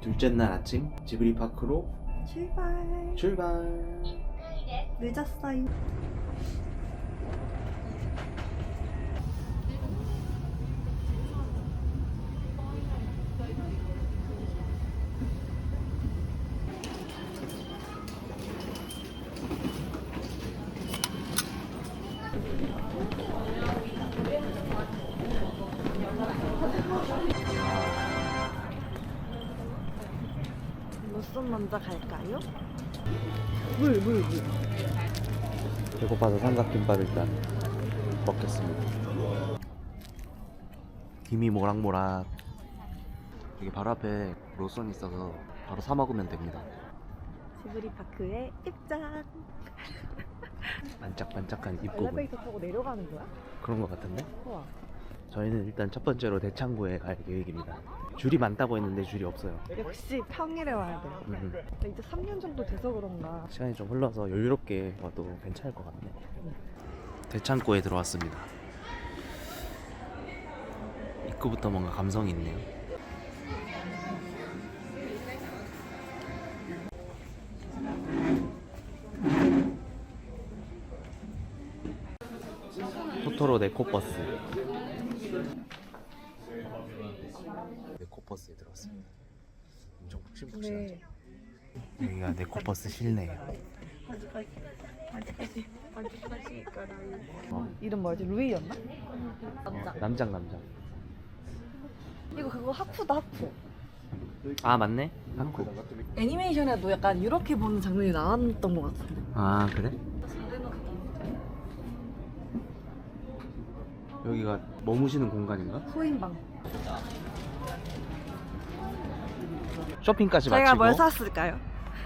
둘째 날 아침 지브리 파크로 출발. 출발. 늦었어요. 로션 먼저 갈까요? 물, 물, 물. 배고파서 삼각김밥 일단 먹겠습니다. 김이 모락모락. 여기 바로 앞에 로션 있어서 바로 사 먹으면 됩니다. 지브리 파크에 입장. 반짝반짝한 입구분 엘리베이터 타고 내려가는 거야? 그런 것 같은데? 우와. 저희는 일단 첫 번째로 대창구에 갈 계획입니다. 줄이 많다고 했는데 줄이 없어요. 역시 평일에 와야 돼. 음, 근데 이제 3년 정도 돼서 그런가. 시간이 좀 흘러서 여유롭게 와도 괜찮을 것 같네. 대창구에 들어왔습니다. 입구부터 뭔가 감성이 있네요. 토토로 네코버스 네코버스에 들어왔습니다. 엄청 푹신푹신하죠. 네. 여기가 네코버스 실내예요. 어, 이름 뭐였지? 루이였나? 남장 남장. 이거 그거 하프다 하프. 아 맞네. 한국. 애니메이션에도 약간 이렇게 보는 장면이 나왔던 것 같은데. 아 그래? 여기가 머무시는 공간인가? 소인방. 쇼핑까지 저희가 마치고. 뭘 샀을까요?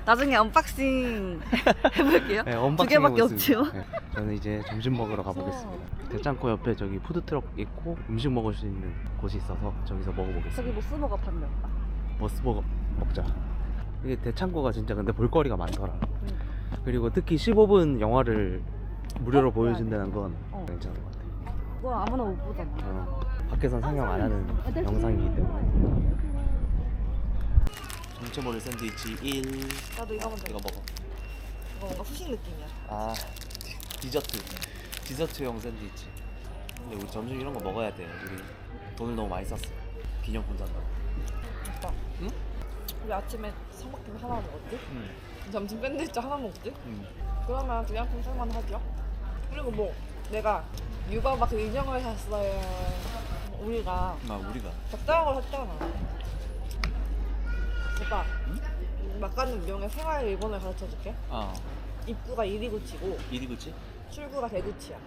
나중에 언박싱 해볼게요. 네, 두 언박싱 개밖에 해보겠습니다. 네, 저는 이제 점심 먹으러 가보겠습니다. 대창고 옆에 저기 푸드트럭 있고 음식 먹을 수 있는 곳이 있어서 저기서 먹어보겠습니다. 저기 모스버거 판매였다. 머스버거 먹자. 이게 대창고가 진짜 근데 볼거리가 많더라. 그리고 특히 15분 영화를 무료로 어, 보여준다는 건 어. 괜찮은 것 같아. 그거 아무나 못 보잖아. 어, 밖에선 상영 안 하는 영상이기 때문에. 정체모를 샌드위치 1. 나도 이거 먼저. 이거 먹어. 이거 뭔가 후식 느낌이야. 아, 디저트. 디저트용 샌드위치. 근데 우리 점심 이런 거 먹어야 돼. 우리 돈을 너무 많이 썼어. 기념품 산다고. 오빠. 응? 우리 아침에 삼각김 하나 먹었지? 응. 점심 샌드위치 하나 먹지? 응. 그러면 기념품 쓸만 하죠? 그리고 뭐 내가 유바바 그 인형을 샀어요. 우리가 아, 우리가. 적당한 걸 샀잖아. 오빠, 막가는 인형의 생활 일본을 가르쳐 줄게. 아, 입구가 이리구치고 이리구치? 출구가 대구치야.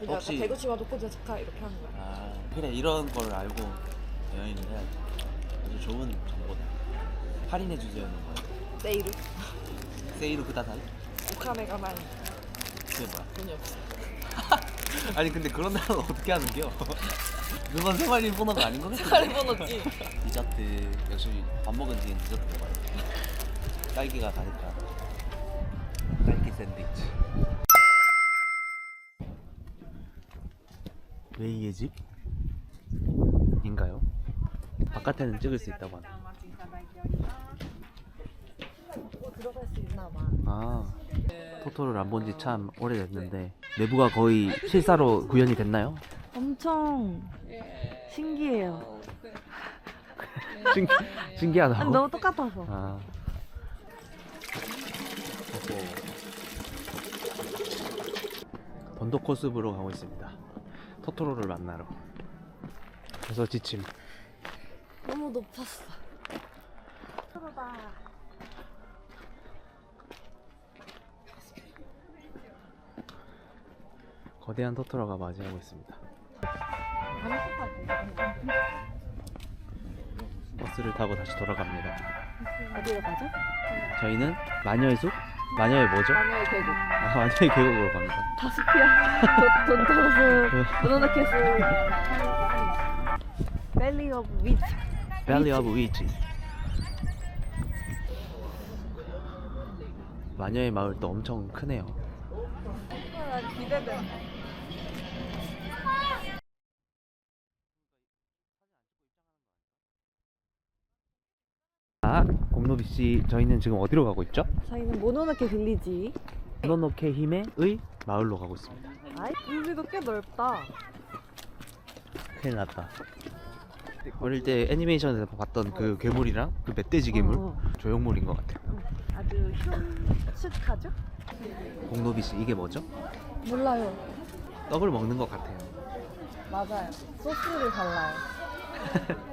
그러니까 혹시- 대구치와 도코자스카 이렇게 하는 거야. 아, 그래. 이런 걸 알고 여행을 해야지. 아주 좋은 정보다. 할인해 주세요. 세이루, 세이루 그다사이? 오카메가 많이 그게 뭐야? 돈이 없어. 아니 근데 그런 날은 어떻게 하는겨? 그건 생활 일본어가 아닌 거 같은데? 생활 일본어지. 디저트 역시 밥 먹은 뒤엔 디저트 먹어야 돼 딸기가 다니까 딸기 샌드위치 웨이의 집? 인가요? 바깥에는 찍을 수 있다고 하네 뭐 들어갈 수 있나 봐. 아 토토를 안 본 지 참 오래됐는데 내부가 거의 실사로 구현이 됐나요? 엄청 신기해요. 신, 신기하다고? 너무 똑같아서. 아. 번도 코스브로 가고 있습니다. 토토로를 만나러. 그래서 지침. 너무 높았어. 토토로다. 거대한 토토로가 맞이하고 있습니다. 버스를 타고 다시 돌아갑니다. 어디로 가죠? 저희는 마녀의 숲? 마녀의 뭐죠? 마녀의 계곡. 아, 마녀의 계곡으로 갑니다. 다스피아, 돈토로스, 브로노케스, 밸리 오브 위치. 밸리 오브 위치. 마녀의 마을도 엄청 크네요. 아, 기대돼. 자, 공노비 씨, 저희는 지금 어디로 가고 있죠? 저희는 모노노케 빌리지. 모노노케 히메의 마을로 가고 있습니다. 아이, 여기도 꽤 넓다. 큰일 났다. 어릴 때 애니메이션에서 봤던 그 괴물이랑 그 멧돼지 괴물 어. 조형물인 것 같아요. 아주 흉측하죠? 공노비 씨 이게 뭐죠? 몰라요. 떡을 먹는 것 같아요. 맞아요. 소스를 발라요.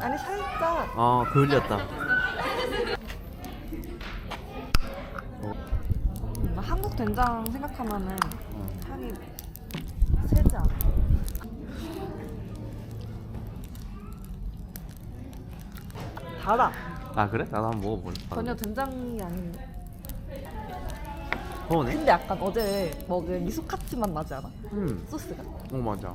아니 살짝 아, 그을렸다. 음, 한국 된장 생각하면은 어. 향이 세지 않아. 달아. 아 그래? 나도 한번 먹어볼래. 전혀 된장이 아닌데. 서운해? 근데 약간 어제 먹은 미소카츠 맛 나지 않아? 음, 소스가. 어 맞아.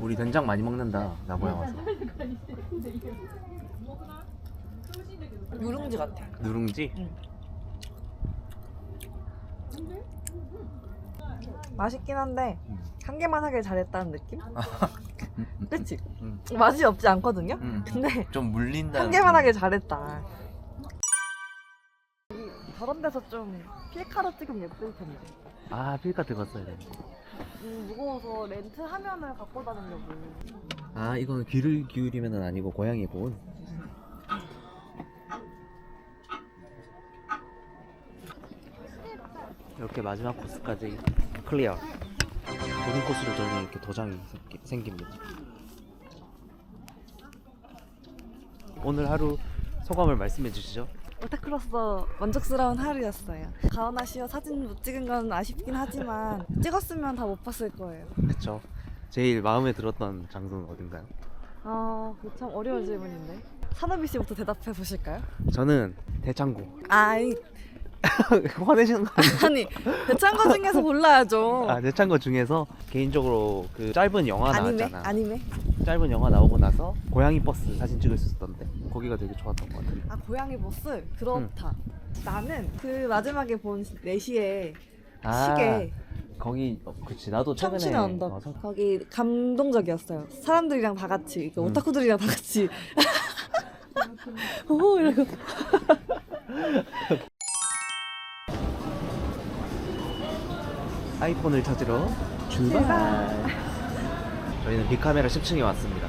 우리 된장 많이 먹는다 나고야 와서 누룽지 같아. 누룽지? 맛있긴 한데 음. 한 개만 하길 잘했다는 느낌? 그치? 음. 맛이 없지 않거든요? 음. 근데 좀 물린다 한 개만 하길 잘했다. 저런 데서 좀 필카로 찍으면 예쁠 텐데. 아 필까 들었어야 돼. 음, 무거워서 렌트 화면을 갖고 다니려고. 아 이거는 귀를 기울이면은 아니고 고양이 본 이렇게 마지막 코스까지 클리어. 모든 코스를 저는 이렇게 도장이 생기- 생깁니다. 오늘 하루 소감을 말씀해 주시죠 오타크로서 만족스러운 하루였어요. 가오나 씨와 사진 못 찍은 건 아쉽긴 하지만 찍었으면 다 못 봤을 거예요. 그쵸 제일 마음에 들었던 장소는 어딘가요? 아, 그거 참 어려운 질문인데. 산호비 씨부터 대답해 보실까요? 저는 대창고 아니, 화내시는 거 아니에요? 아니 대창고 중에서 골라야죠. 아 대창고 중에서 개인적으로 그 짧은 영화 아니메? 나왔잖아 아니메? 짧은 영화 나오고 나서 고양이 버스 사진 찍을 수 있었던데 거기가 되게 좋았던 것 같아요. 아 고양이 보스 그렇다. 나는 그 마지막에 본 4시에 시계 거기 어, 그치 나도 최근에 청춘의 언덕 어, 청- 거기 감동적이었어요. 사람들이랑 다 같이 그 음. 오타쿠들이랑 다 같이 오 이러고 아이폰을 찾으러 출발. 저희는 빅카메라 10층에 왔습니다.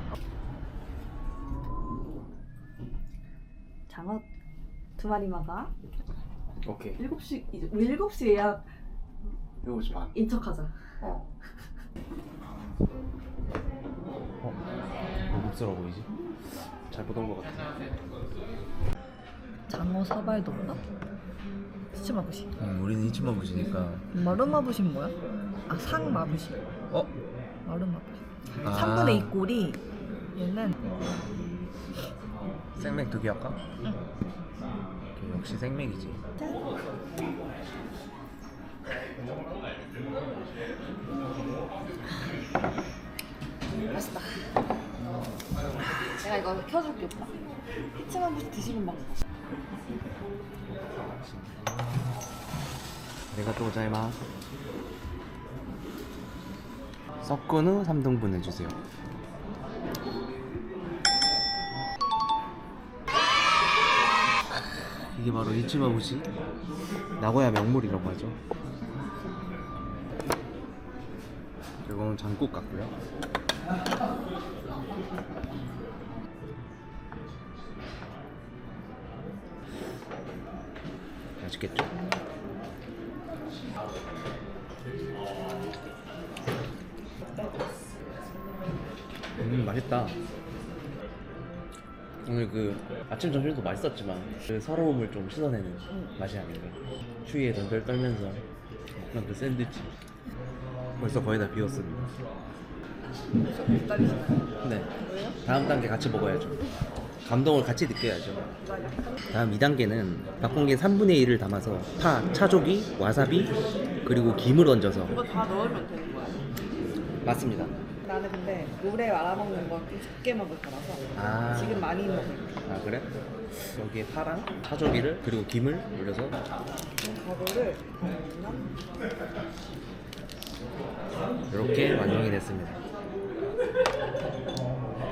장어 두 마리 먹어. 오케이. 7시 이제 우리 7시 예약 7시 반. 인척하자. 어. 어? 고급스러워 보이지? 잘 보던 것 같아. 장어 사발도인가? 스치마부시. 음, 우리는 이치마부시니까. 마루마부시는 뭐야? 아 상 마부시. 어? 마루마부시. 아. 3분의 2 꼴이 얘는 생맥 두 개 할까? 응. 역시 생맥이지. 맛있다. 내가 이거 켜줄게 오빠. 스치마부시 드시는 방법. 내가 또 잘마. 섞은 후 3등분 해주세요. 이게 바로 이치마부시 나고야 명물이라고 하죠. 이거는 장국 같고요. 맛있겠죠? 음 맛있다. 오늘 그 아침 점심도 맛있었지만 그 서러움을 좀 씻어내는 맛이 아닌가. 추위에 덜덜 떨면서 먹는 그 샌드위치. 벌써 거의 다 비웠습니다. 네. 다음 단계 같이 먹어야죠. 감동을 같이 느껴야죠. 다음 2단계는 박공기 3분의 1을 담아서 파, 차조기, 와사비, 그리고 김을 얹어서 이거 다 넣으면 되는 거야. 맞습니다. 나는 근데 오래 말아먹는 건 좀 적게 먹을 거라서 아. 지금 많이 먹을 아 그래? 여기에 파랑 차조기를 그리고 김을 올려서 가루를 넣으면 이렇게 완성이 됐습니다.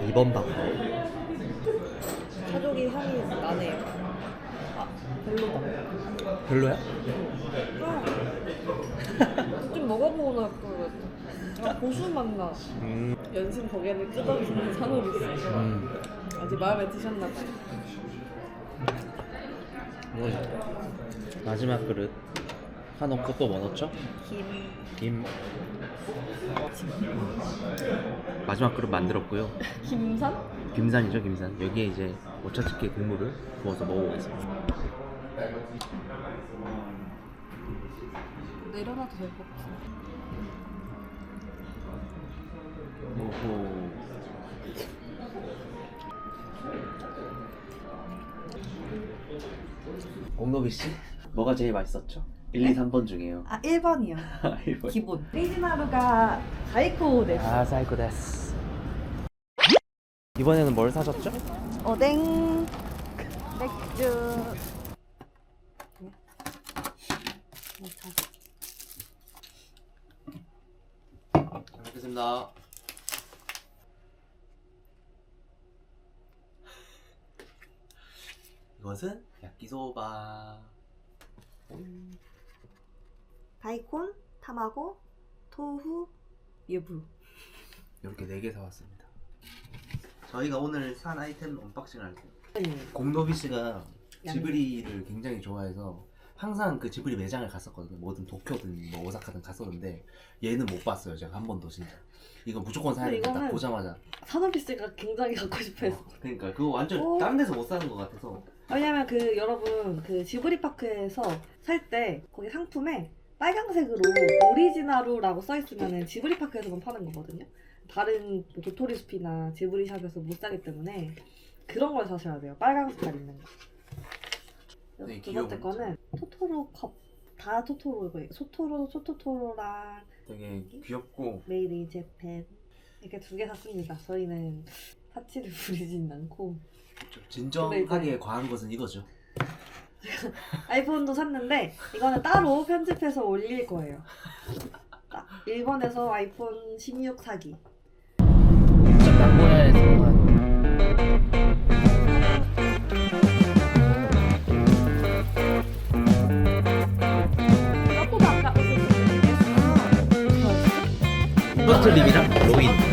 2번 방법. 차조기 향이 나네요. 아 별로다. 별로야? 아, 좀 먹어보고 나그 아, 고수 맛 나. 음, 연신 고개를 끄덕이는 산호비스. 음. 아직 마음에 드셨나 봐요. 이거 마지막 그릇 파 넣고 또 뭐 넣었죠? 김. 김. 마지막 그릇 만들었고요. 김산? 김산이죠, 김산. 여기에 이제 오차츠키 국물을 부어서 먹어보겠습니다. 내려놔도 될 것 같아. 오 호. 공노비 씨, 뭐가 제일 맛있었죠? 1, 2, 3번 중에요. 아 1번이요. 기본. 오리지나루가 가이코 데스. 아, 사이코 데스. 이번에는 뭘 사셨죠? 오뎅. 맥주. 잘 먹겠습니다. 이것은 야끼소바. 다이콘, 타마고, 토후, 유부. 이렇게 4개 사왔습니다. 저희가 오늘 산 아이템 언박싱을 할 때, 공노비 씨가 지브리를 굉장히 좋아해서 항상 그 지브리 매장을 갔었거든요. 뭐든 도쿄든 뭐 오사카든 갔었는데 얘는 못 봤어요. 제가 한 번도 진짜. 이거 무조건 사야 근데 된다. 딱 이거는 보자마자. 사노비스가 굉장히 갖고 싶어 했어. 그러니까 그거 완전 오. 다른 데서 못 사는 것 같아서. 왜냐면 그 여러분 그 지브리 파크에서 살 때 거기 상품에 빨강색으로 오리지나루라고 써 있으면은 지브리 파크에서만 파는 거거든요. 다른 뭐 도토리 숲이나 지브리 샵에서 못 사기 때문에 그런 걸 사셔야 돼요. 빨강 색깔 있는 거. 되게 두 번째 거는 토토로 컵. 다 토토로고요. 소토로 소토토로랑 되게 귀엽고 메이드 인 재팬 이렇게 두 개 샀습니다. 저희는 파치를 부리진 않고 좀 진정하게 과한 것은 이거죠. 아이폰도 샀는데 이거는 따로 편집해서 올릴 거예요. 딱 일본에서 아이폰 16 사기. 진짜 나고야에서 한 생각보다 아까 이버트 립이랑 로인